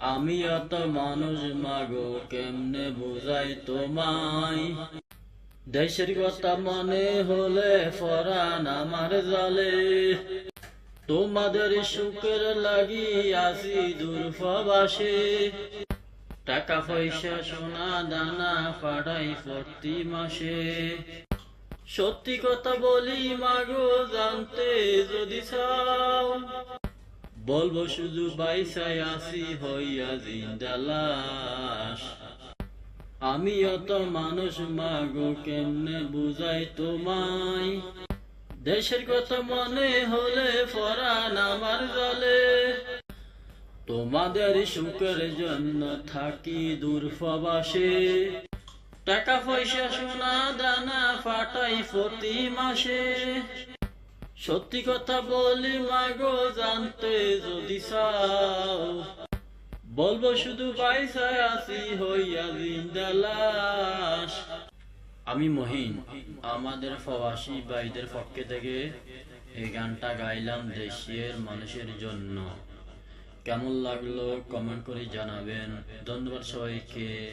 আমি অত মানুষ, মাগো, কেমনে বুঝাই তোমায়? দেশের কথা মনে হলে ফরান আমার জালে। তোমাদের সুখের লাগি আসি দুর্ফবাসে টাকা পয়সা, সোনা, দানা পাঠাই প্রতি মাসে। সত্যি কথা বলি, মাগো, জানতে যদি চাও বলব শুধু বাইসাই আসি হইয়া জিন্দালাস আমি অত মানুষ মাগো কেমনে বুঝাই তোমায়? দেশের কথা মনে হলে ফরান আমার জলে। তোমাদের সুখের জন্য থাকি দূরফবাসে। টাকা পয়সা, সোনা, দানা ফাটাই প্রতি মাসে। সত্যি কথা বলি, মাগো, জানতে যদি চাও। বলব শুধু আসি হইয়া জিন্দালাস আমি মহিন, আমাদের প্রবাসী ভাইদের পক্ষে থেকে এই গানটা গাইলাম দেশের মানুষের জন্য। কেমন লাগল কমেন্ট করে জানাবেন। ধন্যবাদ সবাইকে।